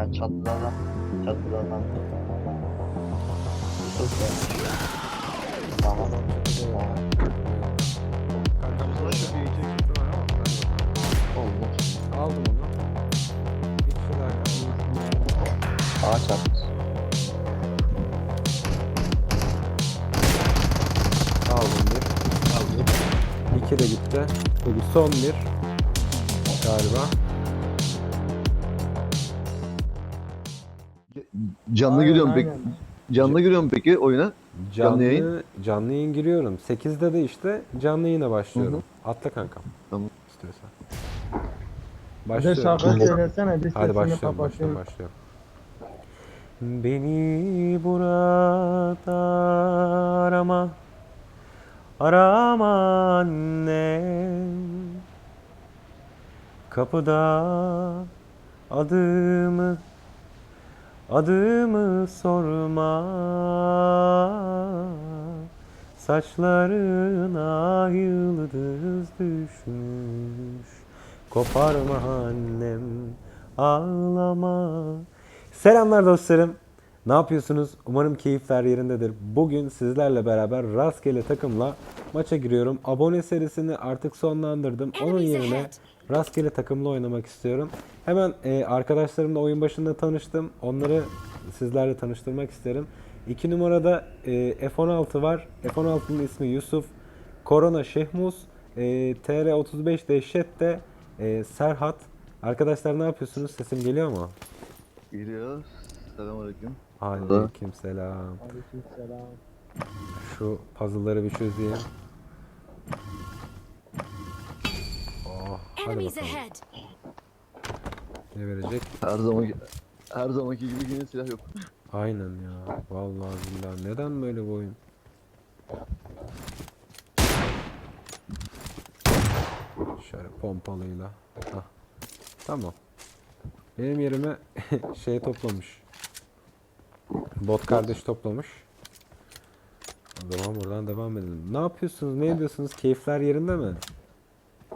He çatıda adam. Çatıda adam. Yusuf ya. Tamam. Tamam. Kankam sana şu bir iki var ama ben Olur. aldım onu. Bir kaldı. Ağaç attı. Aldım bir. Aldım. İki de gitti. Bu son bir. Galiba. Canlı Aynen, giriyorum pek. aynen. Canlı giriyorum peki oyuna. Canlı, yayın? Canlı yayın giriyorum. 8'de de işte canlı yayına başlıyorum. Atla kankam. Tamam. İstiyorsan. Bir de Başlıyorum. şarkı söylesene bir Hadi başlıyorum, kapatayım. başlıyorum. Beni burada arama Arama annem Kapıda adımı Adımı sorma Saçlarına yıldız düşmüş Koparma annem ağlama Selamlar dostlarım ne yapıyorsunuz? Umarım keyifler yerindedir. Bugün sizlerle beraber rastgele takımla maça giriyorum. Abone serisini artık sonlandırdım. Onun yerine. Rastgele takımla oynamak istiyorum. Hemen e, arkadaşlarımla oyun başında tanıştım. Onları sizlerle tanıştırmak isterim. 2 numarada e, F16 var. F16'nın ismi Yusuf. Korona Şehmus. E, TR35 Dehşet de e, Serhat. Arkadaşlar ne yapıyorsunuz? Sesim geliyor mu? Giriyor. Selamünaleyküm. Aleyküm selam. Aleykümselam. Şu puzzle'ları bir çözeyim. Hadi Enemies bakalım. ahead. Ne verecek? Her zamanki her zamanki gibi yine silah yok. Aynen ya. Vallahi billahi. Neden böyle bu oyun? Şöyle pompalıyla. Hah. Tamam. Benim yerime şey toplamış. Bot kardeş toplamış. O zaman buradan devam edelim. Ne yapıyorsunuz? Ne ediyorsunuz? Keyifler yerinde mi?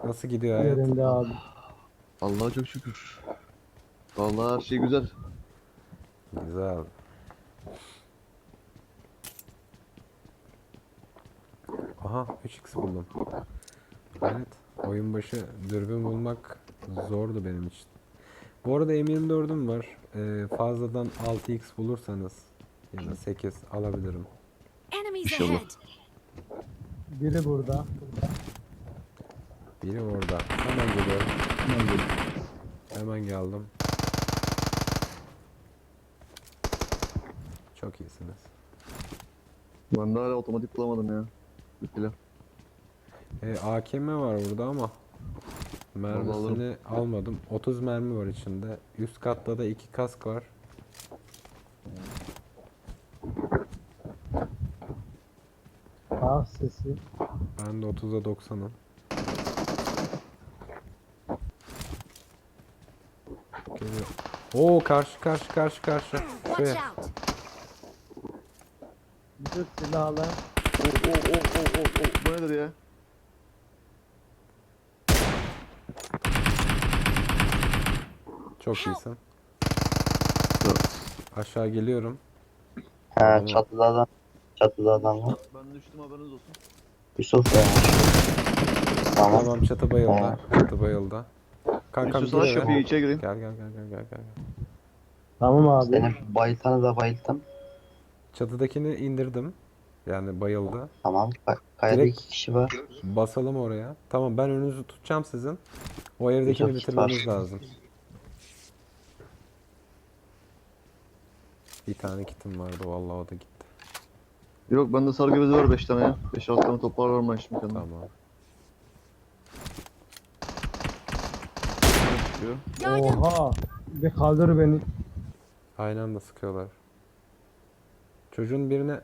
Nasıl gidiyor hayat? Yerinde abi. Allah'a çok şükür. Vallahi her şey güzel. Güzel. Aha 3x buldum. Evet. Oyun başı dürbün bulmak zordu benim için. Bu arada M24'üm var. Ee, fazladan 6x bulursanız ya da 8 alabilirim. Enemies İnşallah. ahead. Biri burada. Biri orada. Hemen geliyorum. Hemen gel. Hemen geldim. Çok iyisiniz. Ben de hala otomatik bulamadım ya. Silah. E, AKM var burada ama mermisini almadım. 30 mermi var içinde. Üst katta da iki kask var. Ah sesi. Ben de 30'a 90'ım. Oo karşı karşı karşı karşı. Şuraya. Bir silahla. Oh oh oh oh oh oh. Bu nedir ya? Çok iyisin. Aşağı geliyorum. He çatıda adam. Çatıda adam var. Ben düştüm haberiniz olsun. Yusuf ya. Tamam. Tamam çatı bayıldı. Çatı bayıldı. Kankam İstiyorsan gir eve. kapıyı içe gireyim. Gel gel gel gel gel gel. Tamam abi. Seni bayıltanı da bayılttım. Çatıdakini indirdim. Yani bayıldı. Tamam. Ka- Kayada Direkt- iki kişi var. Basalım oraya. Tamam ben önünüzü tutacağım sizin. O evdekini Çok bitirmemiz var. lazım. Bir tane kitim vardı vallahi o da gitti. Yok bende sargı bezi var 5 tane ya. 5-6 tane toparlarım ben şimdi kendime. Tamam. Yardım. Oha. Bir kaldır beni. Aynı anda sıkıyorlar. Çocuğun birine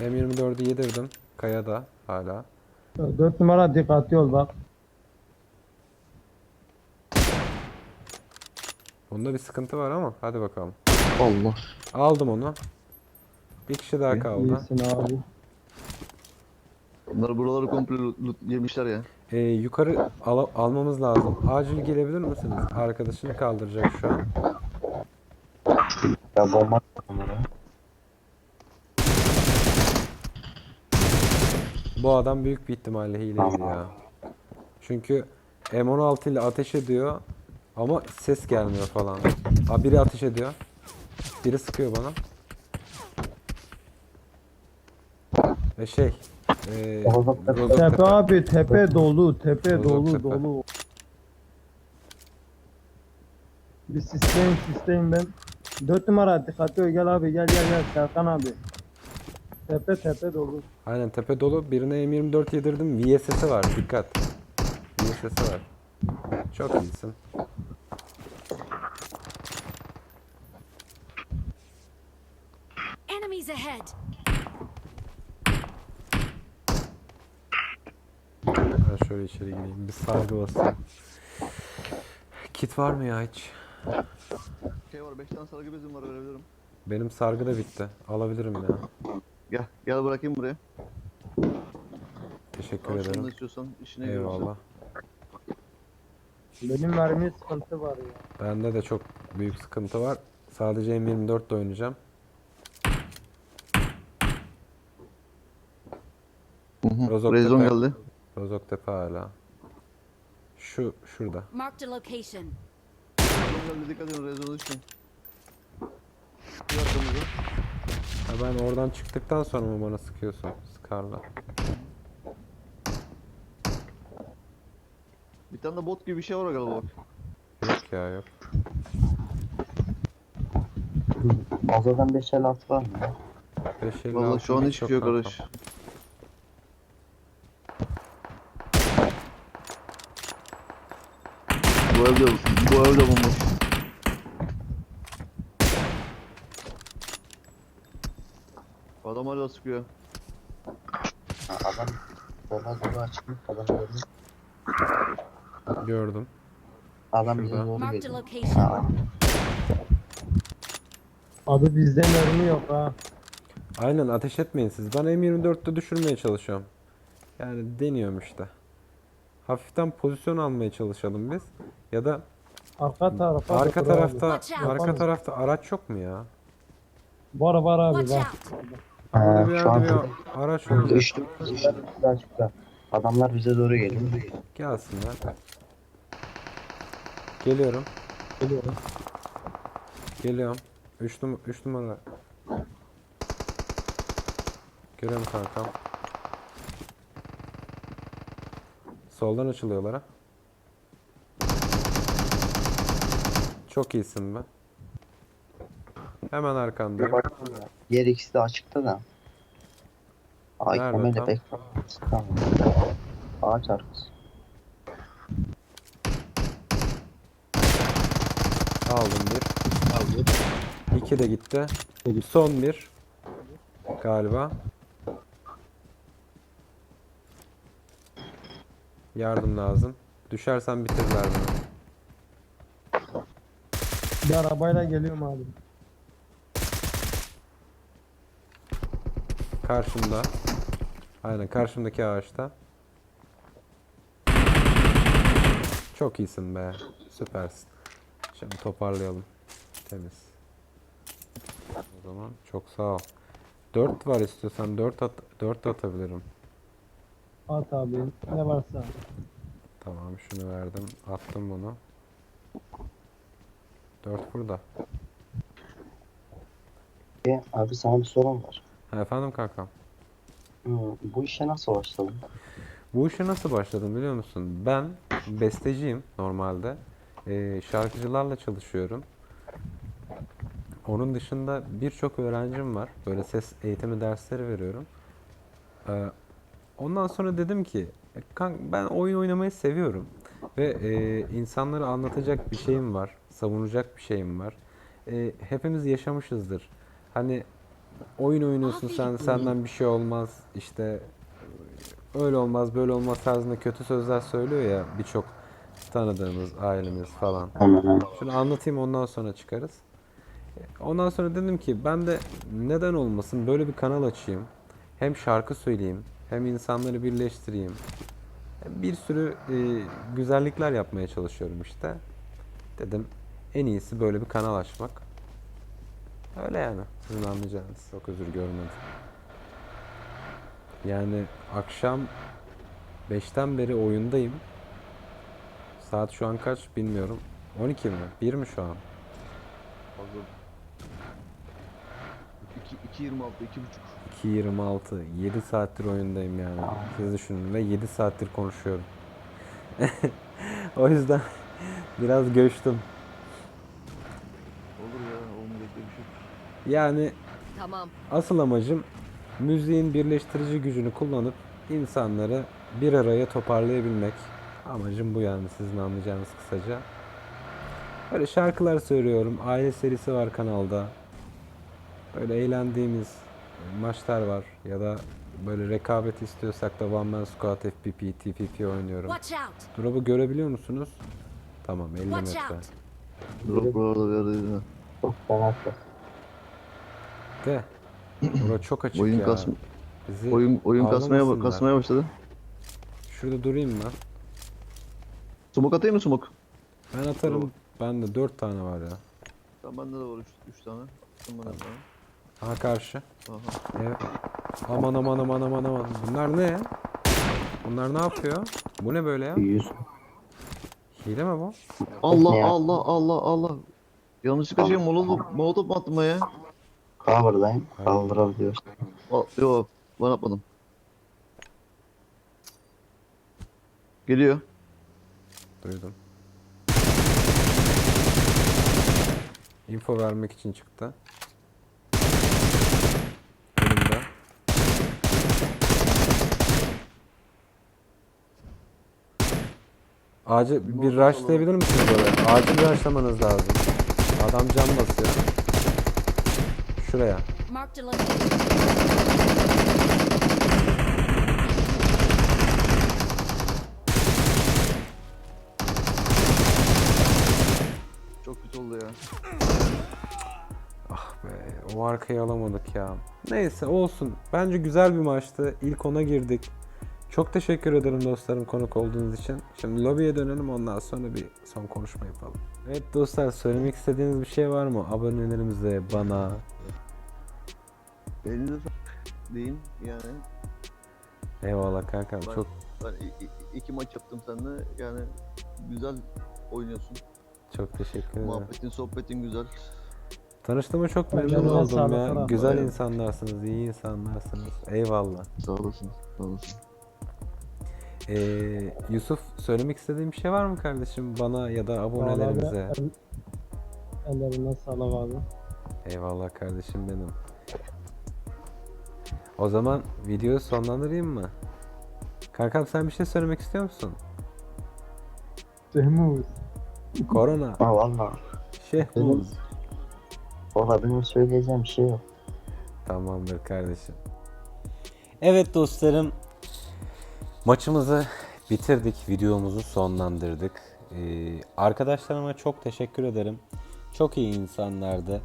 M24'ü yedirdim. Kayada hala. Dört numara dikkatli ol bak. Bunda bir sıkıntı var ama hadi bakalım. Allah. Aldım onu. Bir kişi daha kaldı. İyisin abi. Bunlar buraları komple loot yemişler ya. E, yukarı al- almamız lazım. Acil gelebilir misiniz? Arkadaşını kaldıracak şu an. Ya bomba. Bu adam büyük bir ihtimalle hileydi ya. Çünkü M16 ile ateş ediyor ama ses gelmiyor falan. Aa, biri ateş ediyor. Biri sıkıyor bana. Ve şey, e. Rozoktepe. Tepe abi tepe dolu tepe dolu tepe. dolu. Bir sistem sistem ben. 4 numara dikkatli ol gel abi gel gel gel Serkan abi. Tepe tepe dolu. Aynen tepe dolu. Birine M24 yedirdim. VSS'i var. Dikkat. VSS'i var. Çok iyisin. Enemies ahead! Ben şöyle içeri gireyim. Bir sargı basayım. Kit var mı ya hiç? Şey var 5 tane sargı bezim var verebilirim. Benim sargı da bitti. Alabilirim ya. Gel gel bırakayım buraya. Teşekkür Al şunu da ederim. istiyorsan işine görürsen. Eyvallah. Benim mermi sıkıntı var ya. Bende de çok büyük sıkıntı var. Sadece M24 de oynayacağım. Hı Rezon geldi. Rozoktepe hala. Şu şurada. Marked a location. Dikkat edin düşmeyin. Bir arkamızda. Ha ben oradan çıktıktan sonra mı bana sıkıyorsun? Scar'la. Bir tane de bot gibi bir şey var galiba bak. Yok ya yok. Fazladan 5 el at var mı? ya? 5 Valla şu an şey yok arkadaş. Bu evde bu evde bomboş. Adam hala sıkıyor. Adam bomba doğru açmış. Adam gördü. Gördüm. Adam bize Şurada. doğru Marked a geliyor. location. Ha, Abi bizde mermi yok ha. Aynen ateş etmeyin siz. Ben M24'te düşürmeye çalışıyorum. Yani deniyorum işte. Hafiften pozisyon almaya çalışalım biz. Ya da Arka tarafa arka abi. tarafta Watch out. arka tarafta araç yok mu ya? Var var abi Watch var. out! Bir şu an bir araç üçlü açıkta. Adamlar bize doğru geliyor. Gelsinler. Geliyorum. Geliyorum. Geliyorum. 3 num 3 numara. Görüyorum kankam. Soldan açılıyorlar ha. Çok iyisin be. Hemen arkandayım. Yer ikisi de açıkta da. Ay Nerede kemerle tam? pek. Ağaç arkası. Aldım bir. İki de gitti. Son bir. Galiba. Yardım lazım. Düşersen bitirirler beni. Bir arabayla geliyorum abi. Karşımda. Aynen karşımdaki ağaçta. Çok iyisin be. Süpersin. Şimdi toparlayalım. Temiz. O zaman çok sağ ol. 4 var istiyorsan 4 at 4 atabilirim. At abi ne varsa. Tamam şunu verdim. Attım bunu. 4 burada. E, abi sana bir sorum var. Ha, efendim kankam. Bu işe nasıl başladın? Bu işe nasıl başladım biliyor musun? Ben besteciyim normalde. Ee, şarkıcılarla çalışıyorum. Onun dışında birçok öğrencim var. Böyle ses eğitimi dersleri veriyorum. Ee, ondan sonra dedim ki "E, ben oyun oynamayı seviyorum. Ve e, insanlara anlatacak bir şeyim var. Savunacak bir şeyim var. E, hepimiz yaşamışızdır. Hani oyun oynuyorsun sen senden bir şey olmaz işte öyle olmaz böyle olmaz tarzında kötü sözler söylüyor ya birçok tanıdığımız ailemiz falan. Şunu anlatayım ondan sonra çıkarız. Ondan sonra dedim ki ben de neden olmasın böyle bir kanal açayım. Hem şarkı söyleyeyim hem insanları birleştireyim. Bir sürü e, güzellikler yapmaya çalışıyorum işte. Dedim en iyisi böyle bir kanal açmak. Öyle yani. Sizin anlayacağınız. Çok özür görmedim. Yani akşam 5'ten beri oyundayım. Saat şu an kaç bilmiyorum. 12 mi? 1 mi şu an? Fazla. 2 2.26 2.5. 2.26. 7 saattir oyundayım yani. Siz düşünün ve 7 saattir konuşuyorum. o yüzden biraz göçtüm. Olur ya olmayacak bir şey. Yani Tamam. asıl amacım müziğin birleştirici gücünü kullanıp insanları bir araya toparlayabilmek. Amacım bu yani sizin anlayacağınız kısaca. Böyle şarkılar söylüyorum. Aile serisi var kanalda. Böyle eğlendiğimiz maçlar var. Ya da böyle rekabet istiyorsak da One Man Squad, FPP, TPP oynuyorum. Watch out. Drop'u görebiliyor musunuz? Tamam 50 Watch metre. out. Drop burada bir yerdeydi. Çok fena ses. De. Bura çok açık Oyun ya. kasm Bizi oyun oyun kasmaya kasmaya başladı. Şurada durayım ben. Smoke atayım mı smoke? Ben atarım. Bende 4 tane var ya. Tamam bende de var 3 tane. Attım Aha karşı. Aha. Evet. Aman aman aman aman aman. Bunlar ne? Bunlar ne yapıyor? Bu ne böyle ya? Yüz. Hile mi bu? Allah? Allah Allah Allah. Yanlışlıkla şey molotof, molotof mu attım ben ya? Cover'dayım. Kaldırabiliyorsun. Aa, Yok ben atmadım. Geliyor. Duydum. Info vermek için çıktı. Acil bir molotov rushlayabilir misiniz böyle? Acil rushlamanız lazım. Adam cam basıyor. Şuraya. Çok kötü oldu ya. Be, o arkayı alamadık ya. Neyse olsun. Bence güzel bir maçtı. İlk ona girdik. Çok teşekkür ederim dostlarım konuk olduğunuz için. Şimdi lobiye dönelim ondan sonra bir son konuşma yapalım. Evet dostlar söylemek istediğiniz bir şey var mı? Abonelerimize, bana. Elinize diyeyim yani. Eyvallah kankam Ben- çok Ben iki maç yaptım seninle yani güzel oynuyorsun. çok teşekkür ederim. Muhabbetin, sohbetin güzel. Tanıştığıma çok memnun oldum ya. Güzel insanlarsınız, iyi insanlarsınız. Eyvallah. Sağ olasın. Sağ olasın. Ee, Yusuf söylemek istediğin bir şey var mı kardeşim bana ya da abonelerimize? El, ellerine sağlık abi. Eyvallah kardeşim benim. O zaman videoyu sonlandırayım mı? Kankam sen bir şey söylemek istiyor musun? Şehmuz. Korona. Ha valla. Şehmuz. Valla benim söyleyeceğim bir şey yok. Tamamdır kardeşim. Evet dostlarım. Maçımızı bitirdik. Videomuzu sonlandırdık. Ee, arkadaşlarıma çok teşekkür ederim. Çok iyi insanlardı.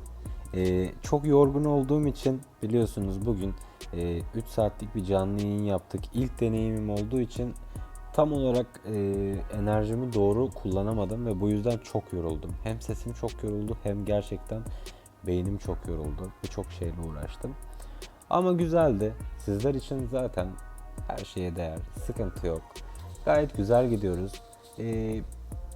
Ee, çok yorgun olduğum için biliyorsunuz bugün 3 saatlik bir canlı yayın yaptık. İlk deneyimim olduğu için tam olarak e, enerjimi doğru kullanamadım ve bu yüzden çok yoruldum. Hem sesim çok yoruldu hem gerçekten beynim çok yoruldu. Birçok şeyle uğraştım. Ama güzeldi. Sizler için zaten her şeye değer. Sıkıntı yok. Gayet güzel gidiyoruz. Ee,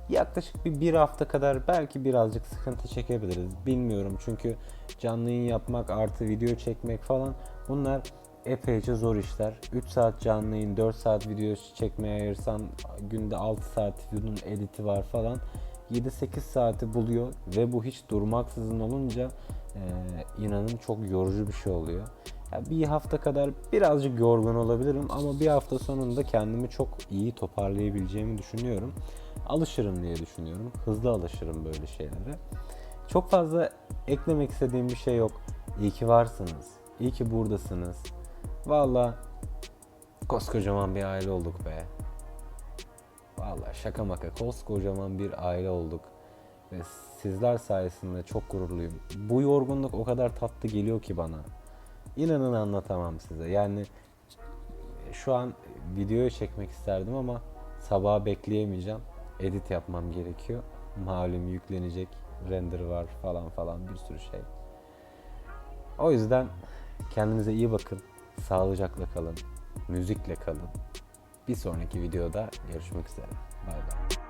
yaklaşık bir, bir hafta kadar belki birazcık sıkıntı çekebiliriz. Bilmiyorum çünkü canlı yayın yapmak artı video çekmek falan bunlar epeyce zor işler. 3 saat canlı yayın, 4 saat video çekmeye ayırsan günde 6 saat bunun editi var falan. 7-8 saati buluyor ve bu hiç durmaksızın olunca e, inanın çok yorucu bir şey oluyor. Bir hafta kadar birazcık yorgun olabilirim ama bir hafta sonunda kendimi çok iyi toparlayabileceğimi düşünüyorum. Alışırım diye düşünüyorum. Hızlı alışırım böyle şeylere. Çok fazla eklemek istediğim bir şey yok. İyi ki varsınız. İyi ki buradasınız. Valla koskocaman bir aile olduk be. Valla şaka maka koskocaman bir aile olduk. Ve sizler sayesinde çok gururluyum. Bu yorgunluk o kadar tatlı geliyor ki bana. İnanın anlatamam size. Yani şu an videoyu çekmek isterdim ama sabaha bekleyemeyeceğim. Edit yapmam gerekiyor. Malum yüklenecek, render var falan falan bir sürü şey. O yüzden kendinize iyi bakın. Sağlıcakla kalın. Müzikle kalın. Bir sonraki videoda görüşmek üzere. Bay bay.